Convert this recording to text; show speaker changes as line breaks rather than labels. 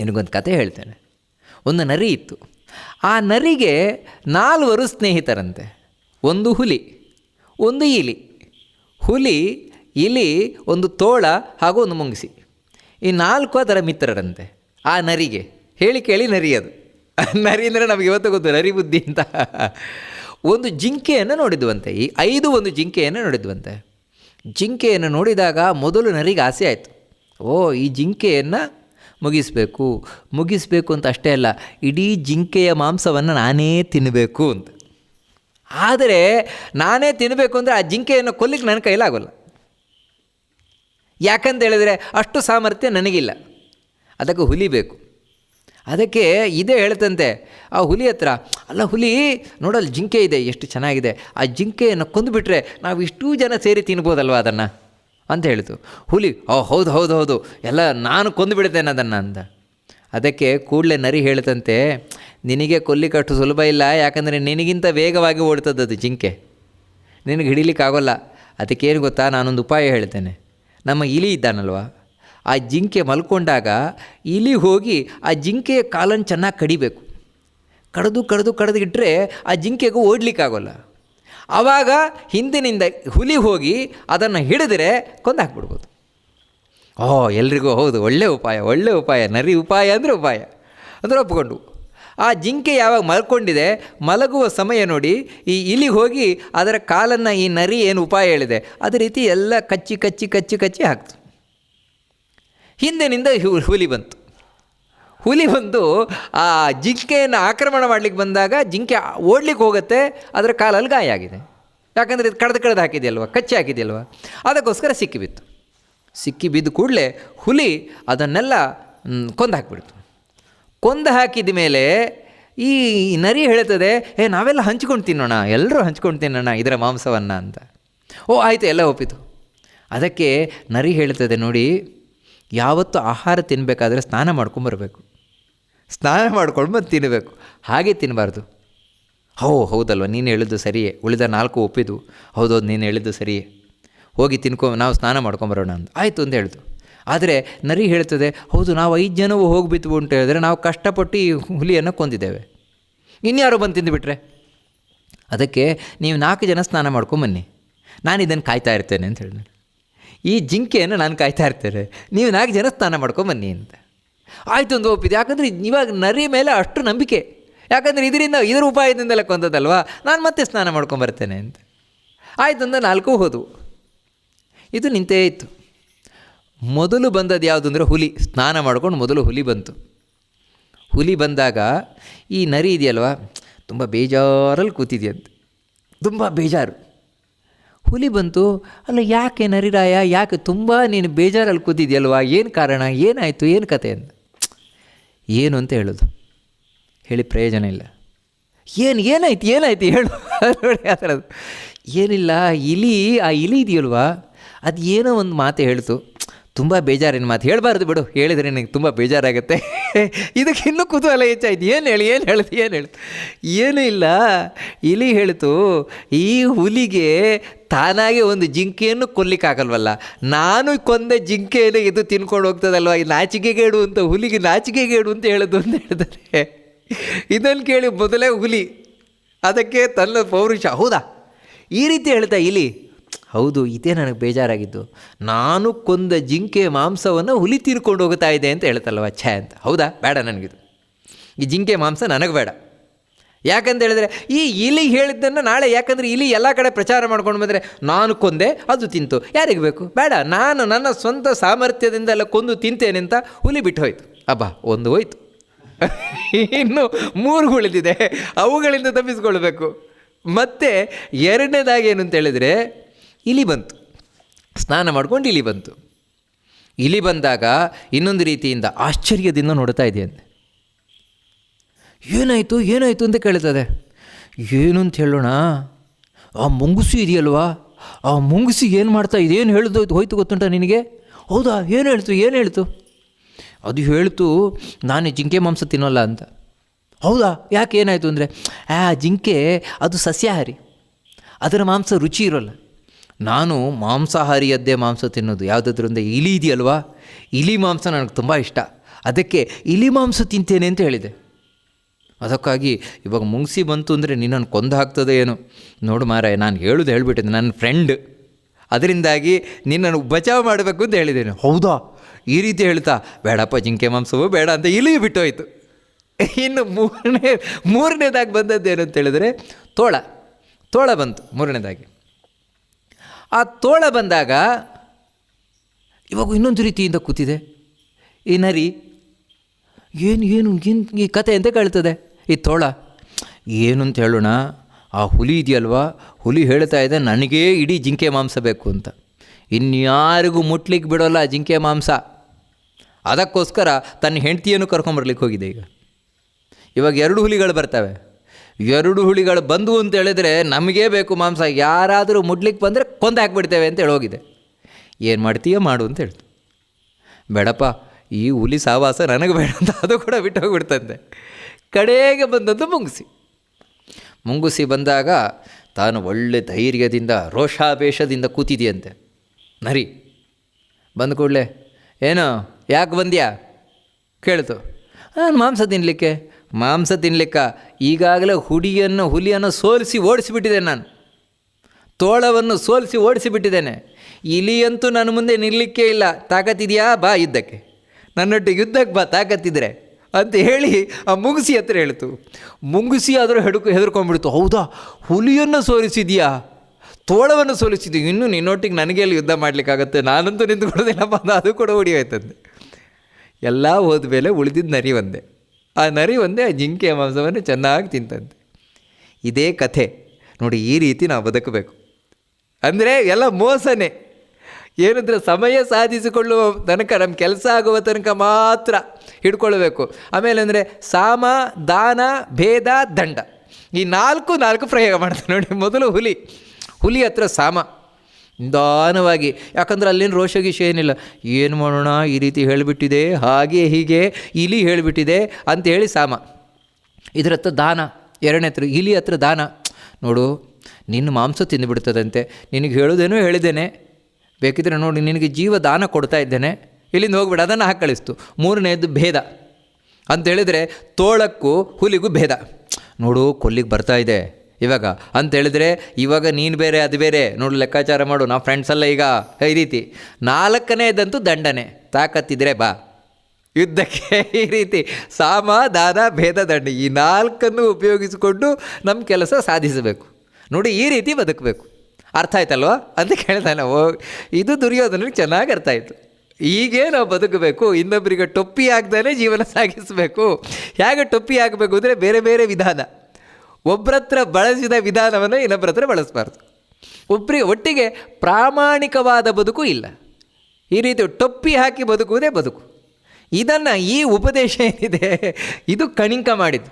ನಿನಗೊಂದು ಕತೆ ಹೇಳ್ತೇನೆ. ಒಂದು ನರಿ ಇತ್ತು. ಆ ನರಿಗೆ ನಾಲ್ವರು ಸ್ನೇಹಿತರಂತೆ. ಒಂದು ಹುಲಿ, ಒಂದು ಇಲಿ. ಹುಲಿ, ಇಲಿ, ಒಂದು ತೋಳ ಹಾಗೂ ಒಂದು ಮುಂಗಿಸಿ. ಈ ನಾಲ್ಕು ಅದರ ಮಿತ್ರರಂತೆ. ಆ ನರಿಗೆ. ಹೇಳಿ ಕೇಳಿ ನರಿ ಅದು. ನರಿ ಅಂದರೆ ನಮಗೆ ಇವತ್ತು ಗೊತ್ತು, ನರಿ ಬುದ್ಧಿ ಅಂತ. ಒಂದು ಜಿಂಕೆಯನ್ನು ನೋಡಿದ್ವಂತೆ. ಈ ಐದು ಒಂದು ಜಿಂಕೆಯನ್ನು ನೋಡಿದ್ವಂತೆ. ಜಿಂಕೆಯನ್ನು ನೋಡಿದಾಗ ಮೊದಲು ನರಿಗೆ ಆಸೆ ಆಯಿತು. ಓ, ಈ ಜಿಂಕೆಯನ್ನು ಮುಗಿಸಬೇಕು. ಮುಗಿಸಬೇಕು ಅಂತ ಅಷ್ಟೇ ಅಲ್ಲ, ಇಡೀ ಜಿಂಕೆಯ ಮಾಂಸವನ್ನು ನಾನೇ ತಿನ್ನಬೇಕು ಅಂತ. ಆದರೆ ನಾನೇ ತಿನ್ನಬೇಕು ಅಂದರೆ ಆ ಜಿಂಕೆಯನ್ನು ಕೊಲ್ಲಿಕ್ಕೆ ನನ್ನ ಕೈಲಾಗೋಲ್ಲ ಯಾಕಂತ ಹೇಳಿದರೆ ಅಷ್ಟು ಸಾಮರ್ಥ್ಯ ನನಗಿಲ್ಲ. ಅದಕ್ಕೆ ಹುಲಿ ಬೇಕು. ಅದಕ್ಕೆ ಇದೇ ಹೇಳ್ತಂತೆ, ಆ ಹುಲಿ ಹತ್ರ, ಅಲ್ಲ ಹುಲಿ, ನೋಡಲ್ಲಿ ಜಿಂಕೆ ಇದೆ, ಎಷ್ಟು ಚೆನ್ನಾಗಿದೆ. ಆ ಜಿಂಕೆಯನ್ನು ಕೊಂದುಬಿಟ್ರೆ ನಾವು ಇಷ್ಟೂ ಜನ ಸೇರಿ ತಿನ್ಬೋದಲ್ವ ಅದನ್ನು? ಅಂತ ಹೇಳಿತು. ಹುಲಿ, ಓ, ಹೌದು ಹೌದು ಹೌದು. ಎಲ್ಲ ನಾನು ಕೊಂದು ಬಿಡ್ತೇನೆ ಅದನ್ನು ಅಂತ. ಅದಕ್ಕೆ ಕೂಡಲೇ ನರಿ ಹೇಳ್ತಂತೆ ನಿನಗೆ ಕೊಲ್ಲಿಕಟ್ಟು ಸುಲಭ ಇಲ್ಲ, ಯಾಕಂದರೆ ನಿನಗಿಂತ ವೇಗವಾಗಿ ಓಡ್ತದ್ದದು ಜಿಂಕೆ. ನಿನಗೆ ಹಿಡಿಲಿಕ್ಕಾಗೋಲ್ಲ ಅದಕ್ಕೇನು ಗೊತ್ತಾ, ನಾನೊಂದು ಉಪಾಯ ಹೇಳ್ತೇನೆ. ನಮ್ಮ ಇಲಿ ಇದ್ದಾನಲ್ವ? ಆ ಜಿಂಕೆ ಮಲ್ಕೊಂಡಾಗ ಇಲಿ ಹೋಗಿ ಆ ಜಿಂಕೆಯ ಕಾಲನ್ನು ಚೆನ್ನಾಗಿ ಕಡಿಬೇಕು. ಕಡಿದು ಕಡಿದು ಕಡಿದು ಇಟ್ಟರೆ ಆ ಜಿಂಕೆಗೂ ಓಡಲಿಕ್ಕಾಗೋಲ್ಲ. ಆವಾಗ ಹಿಂದಿನಿಂದ ಹುಲಿ ಹೋಗಿ ಅದನ್ನು ಹಿಡಿದ್ರೆ ಕೊಂದು ಹಾಕ್ಬಿಡ್ಬೋದು. ಓ, ಎಲ್ರಿಗೂ ಹೌದು, ಒಳ್ಳೆ ಉಪಾಯ ಒಳ್ಳೆ ಉಪಾಯ, ನರಿ ಉಪಾಯ ಅಂದರೆ ಉಪಾಯ. ಅಂದರೆ ಒಪ್ಕೊಂಡು. ಆ ಜಿಂಕೆ ಯಾವಾಗ ಮಲ್ಕೊಂಡಿದೆ, ಮಲಗುವ ಸಮಯ ನೋಡಿ, ಈ ಇಲಿ ಹೋಗಿ ಅದರ ಕಾಲನ್ನು ಈ ನರಿ ಏನು ಉಪಾಯ ಹೇಳಿದೆ, ಅದೇ ರೀತಿ ಎಲ್ಲ ಕಚ್ಚಿ ಕಚ್ಚಿ ಕಚ್ಚಿ ಕಚ್ಚಿ ಹಾಕ್ತು. ಹಿಂದಿನಿಂದ ಹುಲಿ ಬಂತು. ಹುಲಿ ಬಂದು ಆ ಜಿಂಕೆಯನ್ನು ಆಕ್ರಮಣ ಮಾಡಲಿಕ್ಕೆ ಬಂದಾಗ ಜಿಂಕೆ ಓಡ್ಲಿಕ್ಕೆ ಹೋಗುತ್ತೆ, ಅದರ ಕಾಲಲ್ಲಿ ಗಾಯ ಆಗಿದೆ. ಯಾಕಂದರೆ ಇದು ಕಡ್ದು ಕಡ್ದು ಹಾಕಿದೆಯಲ್ವ, ಕಚ್ಚಿ ಹಾಕಿದೆಯಲ್ವ? ಅದಕ್ಕೋಸ್ಕರ ಸಿಕ್ಕಿಬಿತ್ತು ಸಿಕ್ಕಿ ಬಿದ್ದ ಕೂಡಲೇ ಹುಲಿ ಅದನ್ನೆಲ್ಲ ಕೊಂದು ಹಾಕಿಬಿಡ್ತು. ಕೊಂದು ಹಾಕಿದ ಮೇಲೆ ಈ ನರಿ ಹೇಳ್ತದೆ, ಏ, ನಾವೆಲ್ಲ ಹಂಚ್ಕೊಂಡು ತಿನ್ನೋಣ ಎಲ್ಲರೂ ಹಂಚ್ಕೊಂಡು ತಿನ್ನೋಣ ಇದರ ಮಾಂಸವನ್ನು ಅಂತ. ಓ, ಆಯಿತು, ಎಲ್ಲ ಒಪ್ಪಿತು. ಅದಕ್ಕೆ ನರಿ ಹೇಳ್ತದೆ ನೋಡಿ, ಯಾವತ್ತು ಆಹಾರ ತಿನ್ನಬೇಕಾದ್ರೆ ಸ್ನಾನ ಮಾಡ್ಕೊಂಬರ್ಬೇಕು ಸ್ನಾನ ಮಾಡ್ಕೊಂಡು ಬಂದು ತಿನ್ನಬೇಕು ಹಾಗೆ ತಿನ್ನಬಾರ್ದು ಹೋ, ಹೌದಲ್ವ, ನೀನು ಹೇಳಿದ್ದು ಸರಿಯೇ. ಉಳಿದ ನಾಲ್ಕು ಒಪ್ಪಿದ್ದು. ಹೌದೌದು ನೀನು ಹೇಳಿದ್ದು ಸರಿಯೇ. ಹೋಗಿ ತಿನ್ಕೊ, ನಾವು ಸ್ನಾನ ಮಾಡ್ಕೊಂಬರೋಣ ಅಂತ ಆಯಿತು ಅಂತ ಹೇಳಿದ್ದು ಆದರೆ ನರಿ ಹೇಳ್ತದೆ, ಹೌದು, ನಾವು ಐದು ಜನವು ಹೋಗ್ಬಿತ್ತು ಅಂತ ಹೇಳಿದ್ರೆ ನಾವು ಕಷ್ಟಪಟ್ಟು ಈ ಹುಲಿಯನ್ನು ಕೊಂದಿದ್ದೇವೆ. ಇನ್ಯಾರು ಬಂದು ತಿಂದುಬಿಟ್ರೆ? ಅದಕ್ಕೆ ನೀವು ನಾಲ್ಕು ಜನ ಸ್ನಾನ ಮಾಡ್ಕೊಂಬನ್ನಿ ನಾನು ಇದನ್ನು ಕಾಯ್ತಾ ಇರ್ತೇನೆ ಅಂತ ಹೇಳಿದೆ. ಈ ಜಿಂಕೆಯನ್ನು ನಾನು ಕಾಯ್ತಾ ಇರ್ತೇನೆ. ನೀವು ನಾಲ್ಕು ಜನ ಸ್ನಾನ ಮಾಡ್ಕೊಂಬನ್ನಿ ಅಂತ. ಆಯಿತು ಒಂದು ಒಪ್ಪಿದೆ. ಯಾಕಂದರೆ ಇವಾಗ ನರಿ ಮೇಲೆ ಅಷ್ಟು ನಂಬಿಕೆ. ಯಾಕಂದರೆ ಇದರಿಂದ, ಇದರ ಉಪಾಯದಿಂದಲೇ ಕೊಂದದಲ್ವಾ ನಾನು ಮತ್ತೆ ಸ್ನಾನ ಮಾಡ್ಕೊಂಬರ್ತೇನೆ ಅಂತ. ಆಯಿತು ಅಂತ ನಾಲ್ಕು ಹೋದವು ಇದು ನಿಂತೇ ಇತ್ತು. ಮೊದಲು ಬಂದದ್ದು ಯಾವುದು ಅಂದರೆ ಹುಲಿ. ಸ್ನಾನ ಮಾಡ್ಕೊಂಡು ಮೊದಲು ಹುಲಿ ಬಂತು. ಹುಲಿ ಬಂದಾಗ ಈ ನರಿ ಇದೆಯಲ್ವಾ? ತುಂಬ ಬೇಜಾರಲ್ಲಿ ಕೂತಿದೆಯಂತೆ. ತುಂಬ ಬೇಜಾರು. ಹುಲಿ ಬಂತು. ಅಲ್ಲ, ಯಾಕೆ ನರಿರಾಯ? ಯಾಕೆ ತುಂಬ ನೀನು ಬೇಜಾರಲ್ಲಿ ಕೂತಿದೆಯಲ್ವಾ? ಏನು ಕಾರಣ? ಏನಾಯಿತು? ಏನು ಕತೆ ಅಂತ. ಏನು ಅಂತ ಹೇಳೋದು? ಹೇಳಿ ಪ್ರಯೋಜನ ಇಲ್ಲ. ಏನು, ಏನಾಯ್ತು ಏನಾಯ್ತು ಹೇಳು. ನೋಡಿ ಆ ಥರದ್ದು. ಏನಿಲ್ಲ, ಇಲಿ, ಆ ಇಲಿ ಇದೆಯಲ್ವಾ? ಅದು ಏನೋ ಒಂದು ಮಾತು ಹೇಳ್ತು. ತುಂಬ ಬೇಜಾರಿನ ಮಾತು ಹೇಳಬಾರ್ದು ಬಿಡು. ಹೇಳಿದರೆ ನನಗೆ ತುಂಬ ಬೇಜಾರಾಗುತ್ತೆ. ಇದಕ್ಕೆ ಇನ್ನೂ ಕುತೂಹಲ ಹೆಚ್ಚಾಯ್ತು. ಏನು ಹೇಳಿ, ಏನು ಹೇಳ್ತು ಏನು ಹೇಳ್ತು ಏನೂ ಇಲ್ಲ. ಇಲಿ ಹೇಳ್ತು, ಈ ಹುಲಿಗೆ ತಾನಾಗೆ ಒಂದು ಜಿಂಕೆಯನ್ನು ಕೊಲ್ಲಿಕ್ಕಾಗಲ್ವಲ್ಲ ನಾನು ಕೊಂದ ಜಿಂಕೆಯನ್ನು ಇದು ತಿನ್ಕೊಂಡು ಹೋಗ್ತದಲ್ವ? ಈ ನಾಚಿಕೆಗೇಡು ಅಂತ, ಹುಲಿಗೆ ನಾಚಿಕೆಗೇಡು ಅಂತ ಹೇಳೋದು ಅಂತ ಹೇಳಿದರೆ. ಇದನ್ನು ಕೇಳಿ ಮೊದಲೇ ಹುಲಿ, ಅದಕ್ಕೆ ತನ್ನ ಪೌರುಷ. ಹೌದಾ? ಈ ರೀತಿ ಹೇಳ್ತಾ ಇಲಿ ಹೌದು, ಇದೇ ನನಗೆ ಬೇಜಾರಾಗಿದ್ದು. ನಾನು ಕೊಂದ ಜಿಂಕೆ ಮಾಂಸವನ್ನು ಹುಲಿ ತೀರ್ಕೊಂಡು ಹೋಗ್ತಾ ಇದೆ ಅಂತ ಹೇಳ್ತಲ್ವ ಛೇ ಅಂತ. ಹೌದಾ? ಬೇಡ ನನಗಿದು. ಈ ಜಿಂಕೆ ಮಾಂಸ ನನಗೆ ಬೇಡ. ಯಾಕಂತ ಹೇಳಿದ್ರೆ, ಈ ಇಲಿ ಹೇಳಿದ್ದನ್ನು ನಾಳೆ ಯಾಕಂದರೆ ಇಲಿ ಎಲ್ಲ ಕಡೆ ಪ್ರಚಾರ ಮಾಡ್ಕೊಂಡು ಬಂದರೆ ನಾನು ಕೊಂದೆ, ಅದು ತಿಂತು. ಯಾರಿಗೆ ಬೇಕು? ಬೇಡ, ನಾನು ನನ್ನ ಸ್ವಂತ ಸಾಮರ್ಥ್ಯದಿಂದೆಲ್ಲ ಕೊಂದು ತಿಂತೇನೆ ಅಂತ ಹುಲಿ ಬಿಟ್ಟು ಹೋಯ್ತು. ಅಬ್ಬಾ, ಒಂದು ಹೋಯ್ತು. ಇನ್ನು ಮೂರು ಉಳಿದಿದೆ. ಅವುಗಳಿಂದ ತಪ್ಪಿಸ್ಕೊಳ್ಬೇಕು. ಮತ್ತು ಎರಡನೇದಾಗಿ ಏನು ಅಂತ ಹೇಳಿದರೆ ಇಲಿ ಬಂತು. ಸ್ನಾನ ಮಾಡ್ಕೊಂಡು ಇಲಿ ಬಂತು. ಇಲಿ ಬಂದಾಗ ಇನ್ನೊಂದು ರೀತಿಯಿಂದ ಆಶ್ಚರ್ಯದಿಂದ ನೋಡ್ತಾ ಇದೆಯಂತೆ ಏನಾಯಿತು ಏನಾಯಿತು ಅಂತ ಕೇಳ್ತದೆ. ಏನು ಅಂತ ಹೇಳೋಣ, ಆ ಮುಂಗುಸು ಇದೆಯಲ್ವಾ? ಆ ಮುಂಗುಸಿ ಏನು ಮಾಡ್ತಾ ಇದೆ? ಏನು ಹೇಳ್ದು ಹೋಯ್ತು ಗೊತ್ತುಂಟ ನಿನಗೆ? ಹೌದಾ? ಏನು ಹೇಳ್ತು? ಏನು ಹೇಳ್ತು? ಅದು ಹೇಳ್ತು, ನಾನು ಜಿಂಕೆ ಮಾಂಸ ತಿನ್ನೋಲ್ಲ ಅಂತ. ಹೌದಾ? ಯಾಕೆ ಏನಾಯಿತು ಅಂದರೆ, ಆ ಜಿಂಕೆ ಅದು ಸಸ್ಯಾಹಾರಿ. ಅದರ ಮಾಂಸ ರುಚಿ ಇರೋಲ್ಲ. ನಾನು ಮಾಂಸಾಹಾರಿಯದ್ದೇ ಮಾಂಸ ತಿನ್ನೋದು. ಯಾವುದಾದ್ರಿಂದ ಇಲಿ ಇದೆಯಲ್ವಾ? ಇಲಿ ಮಾಂಸ ನನಗೆ ತುಂಬ ಇಷ್ಟ. ಅದಕ್ಕೆ ಇಲಿ ಮಾಂಸ ತಿಂತೇನೆ ಅಂತ ಹೇಳಿದೆ. ಅದಕ್ಕಾಗಿ ಇವಾಗ ಮುಂಗಿಸಿ ಬಂತು ಅಂದರೆ ನಿನ್ನನ್ನು ಕೊಂದು ಹಾಕ್ತದೆ ಏನು? ನೋಡು ಮಾರಾಯ, ನಾನು ಹೇಳೋದು ಹೇಳಿಬಿಟ್ಟಿದ್ದೆ, ನನ್ನ ಫ್ರೆಂಡ್ ಅದರಿಂದಾಗಿ ನಿನ್ನನ್ನು ಬಚಾವ್ ಮಾಡಬೇಕು ಅಂತ ಹೇಳಿದ್ದೇನೆ. ಹೌದಾ? ಈ ರೀತಿ ಹೇಳ್ತಾ, ಬೇಡಪ್ಪ, ಜಿಂಕೆ ಮಾಂಸವೂ ಬೇಡ ಅಂತ ಇಲಿ ಬಿಟ್ಟೋಯ್ತು. ಇನ್ನು ಮೂರನೇ, ಮೂರನೇದಾಗಿ ಬಂದದ್ದೇನು ಅಂತ ಹೇಳಿದರೆ, ತೋಳ. ತೋಳ ಬಂತು ಮೂರನೇದಾಗಿ. ಆ ತೋಳ ಬಂದಾಗ ಇವಾಗ ಇನ್ನೊಂದು ರೀತಿಯಿಂದ ಕೂತಿದೆ. ಈ ನರಿ, ಏನು ಏನು ಏನು ಈ ಕತೆ ಅಂತ ಕೇಳ್ತದೆ. ಈ ತೋಳ, ಏನು ಅಂತ ಹೇಳೋಣ, ಆ ಹುಲಿ ಇದೆಯಲ್ವಾ? ಹುಲಿ ಹೇಳ್ತಾ ಇದೆ, ನನಗೇ ಇಡೀ ಜಿಂಕೆ ಮಾಂಸ ಬೇಕು ಅಂತ. ಇನ್ಯಾರಿಗೂ ಮುಟ್ಲಿಕ್ಕೆ ಬಿಡೋಲ್ಲ ಜಿಂಕೆ ಮಾಂಸ. ಅದಕ್ಕೋಸ್ಕರ ತನ್ನ ಹೆಂಡತಿಯನ್ನು ಕರ್ಕೊಂಬರ್ಲಿಕ್ಕೆ ಹೋಗಿದೆ ಈಗ. ಇವಾಗ ಎರಡು ಹುಲಿಗಳು ಬರ್ತವೆ. ಎರಡು ಹುಲಿಗಳು ಬಂದು ಅಂತ ಹೇಳಿದ್ರೆ ನಮಗೇ ಬೇಕು ಮಾಂಸ. ಯಾರಾದರೂ ಮುಡ್ಲಿಕ್ಕೆ ಬಂದರೆ ಕೊಂದು ಹಾಕ್ಬಿಡ್ತೇವೆ ಅಂತ ಹೇಳಿ ಹೋಗಿದೆ ಏನು ಮಾಡ್ತೀಯ ಮಾಡು ಅಂತ ಹೇಳ್ತು. ಬೇಡಪ್ಪ, ಈ ಹುಲಿ ಸಾವಾಸ ನನಗೆ ಬೇಡ ಅಂತ ಅದು ಕೂಡ ಬಿಟ್ಟು ಹೋಗ್ಬಿಡ್ತಂತೆ ಕಡೆಗೆ ಬಂದದ್ದು ಮುಂಗುಸಿ. ಮುಂಗುಸಿ ಬಂದಾಗ ತಾನು ಒಳ್ಳೆ ಧೈರ್ಯದಿಂದ, ರೋಷಾವೇಶದಿಂದ ಕೂತಿದೆಯಂತೆ. ನರಿ, ಬಂದ ಕೂಡಲೇ. ಏನು, ಯಾಕೆ ಬಂದ್ಯಾ? ಕೇಳ್ತು. ನಾನು ಮಾಂಸ ತಿನ್ನಲಿಕ್ಕೆ ಮಾಂಸ ತಿನ್ನಲಿಕ್ಕ ಈಗಾಗಲೇ ಹುಡಿಯನ್ನು ಹುಲಿಯನ್ನು ಸೋಲಿಸಿ ಓಡಿಸಿಬಿಟ್ಟಿದ್ದೇನೆ ನಾನು. ತೋಳವನ್ನು ಸೋಲಿಸಿ ಓಡಿಸಿಬಿಟ್ಟಿದ್ದೇನೆ. ಇಲಿಯಂತೂ ನನ್ನ ಮುಂದೆ ನಿಲ್ಲಲಿಕ್ಕೆ ಇಲ್ಲ. ತಾಕತ್ತಿದೆಯಾ ಬಾ ಯುದ್ಧಕ್ಕೆ. ನನ್ನೊಟ್ಟಿಗೆ ಯುದ್ಧಕ್ಕೆ ಬಾ ತಾಕತ್ತಿದ್ರೆ ಅಂತ ಹೇಳಿ ಆ ಮುಂಗುಸಿ ಹತ್ರ ಹೇಳ್ತು. ಮುಂಗುಸಿ ಆದರೂ ಹೆಡ್ಕು ಹೆದರ್ಕೊಂಡ್ಬಿಡ್ತು. ಹೌದಾ? ಹುಲಿಯನ್ನು ಸೋಲಿಸಿದೆಯಾ? ತೋಳವನ್ನು ಸೋಲಿಸಿದ್ಯಾ? ಇನ್ನೂ ನಿನ್ನೊಟ್ಟಿಗೆ ನನಗೆ ಅಲ್ಲಿ ಯುದ್ಧ ಮಾಡಲಿಕ್ಕಾಗತ್ತೆ? ನಾನಂತೂ ನಿಂತ್ಕೊಳ್ಳೋದಿಲ್ಲಪ್ಪ. ಅಂತ ಅದು ಕೂಡ ಹೊಡಿಯೋಯ್ತಂತೆ ಎಲ್ಲ ಹೋದ್ಮೇಲೆ ಉಳಿದಿದ್ದು ನರಿ ಒಂದೇ ಆ ನರಿ ಒಂದೇ ಆ ಜಿಂಕೆಯ ಮಾಂಸವನ್ನು ಚೆನ್ನಾಗಿ ತಿಂತಂತೆ. ಇದೇ ಕಥೆ. ನೋಡಿ, ಈ ರೀತಿ ನಾವು ಬದುಕಬೇಕು. ಅಂದರೆ ಎಲ್ಲ ಮೋಸನೆ. ಏನಂದರೆ ಸಮಯ ಸಾಧಿಸಿಕೊಳ್ಳುವ ತನಕ ನಮ್ಮ ಕೆಲಸ ಆಗುವ ತನಕ ಮಾತ್ರ ಹಿಡ್ಕೊಳ್ಬೇಕು. ಆಮೇಲೆ ಅಂದರೆ ಸಾಮ, ದಾನ, ಭೇದ, ದಂಡ. ಈ ನಾಲ್ಕು ನಾಲ್ಕು ಪ್ರಯೋಗ ಮಾಡ್ತಾರೆ ನೋಡಿ, ಮೊದಲು ಹುಲಿ. ಹುಲಿ ಹತ್ರ ಸಾಮ. ನಿಧಾನವಾಗಿ. ಯಾಕಂದ್ರೆ ಅಲ್ಲಿನ ರೋಷಗೀಶ ಏನಿಲ್ಲ, ಏನು ಮಾಡೋಣ? ಈ ರೀತಿ ಹೇಳಿಬಿಟ್ಟಿದೆ, ಹಾಗೆ ಹೀಗೆ ಇಲಿ ಹೇಳಿಬಿಟ್ಟಿದೆ ಅಂತ ಹೇಳಿ ಸಾಮ. ಇದರ ಹತ್ರ ದಾನ, ಎರಡನೇ ಹತ್ರ ಇಲಿ ಹತ್ರ ದಾನ. ನೋಡು, ನಿನ್ನ ಮಾಂಸ ತಿಂದುಬಿಡ್ತದಂತೆ. ನಿನಗೆ ಹೇಳೋದೇನೋ ಹೇಳಿದ್ದೇನೆ. ಬೇಕಿದ್ರೆ ನೋಡಿ, ನಿನಗೆ ಜೀವ ದಾನ ಕೊಡ್ತಾ ಇದ್ದೇನೆ. ಇಲ್ಲಿಂದ ಹೋಗ್ಬಿಡ, ಅದನ್ನು ಹಾಕಿ ಕಳಿಸ್ತು. ಮೂರನೇದು ಭೇದ. ಅಂತ ಹೇಳಿದರೆ, ತೋಳಕ್ಕೂ ಹುಲಿಗೂ ಭೇದ. ನೋಡು, ಕೊಲ್ಲಿಗೆ ಬರ್ತಾ ಇದೆ. ಇವಾಗ ಅಂತ ಹೇಳಿದ್ರೆ, ಇವಾಗ ನೀನು ಬೇರೆ, ಅದು ಬೇರೆ. ನೋಡು, ಲೆಕ್ಕಾಚಾರ ಮಾಡು. ನಾವು ಫ್ರೆಂಡ್ಸ್ ಎಲ್ಲ ಈಗ. ಈ ರೀತಿ. ನಾಲ್ಕನೇದಂತೂ ದಂಡನೆ. ತಾಕತ್ತಿದ್ರೆ ಬಾ. ಯುದ್ಧಕ್ಕೆ ಈ ರೀತಿ. ಸಾಮ ದಾನ ಭೇದ, ದಂಡ. ಈ ನಾಲ್ಕನ್ನು ಉಪಯೋಗಿಸಿಕೊಂಡು ನಮ್ಮ ಕೆಲಸ ಸಾಧಿಸಬೇಕು. ನೋಡಿ, ಈ ರೀತಿ ಬದುಕಬೇಕು. ಅರ್ಥ ಆಯ್ತಲ್ವಾ? ಅಂತ ಕೇಳ್ತಾನೆ ಓ ಇದು ದುರ್ಯೋಧನಿಗೆ ಚೆನ್ನಾಗಿ ಅರ್ಥ ಆಯಿತು. ಹೀಗೆ ನಾವು ಬದುಕಬೇಕು. ಇನ್ನೊಬ್ಬರಿಗೆ ಟೊಪ್ಪಿ ಆಗ್ದೇ ಜೀವನ ಸಾಗಿಸಬೇಕು. ಹೇಗೆ ಟೊಪ್ಪಿ ಆಗಬೇಕು ಅಂದರೆ ಬೇರೆ ಬೇರೆ ವಿಧಾನ. ಒಬ್ಬರತ್ರ ಬಳಸಿದ ವಿಧಾನವನ್ನು ಇನ್ನೊಬ್ಬರ ಹತ್ರ ಬಳಸಬಾರ್ದು. ಒಬ್ಬರಿಗೆ ಒಟ್ಟಿಗೆ ಪ್ರಾಮಾಣಿಕವಾದ ಬದುಕು ಇಲ್ಲ. ಈ ರೀತಿ ಟೊಪ್ಪಿ ಹಾಕಿ ಬದುಕುವುದೇ ಬದುಕು. ಇದನ್ನು ಈ ಉಪದೇಶ ಏನಿದೆ? ಇದು ಕಣಿಂಕ ಮಾಡಿದ್ದು.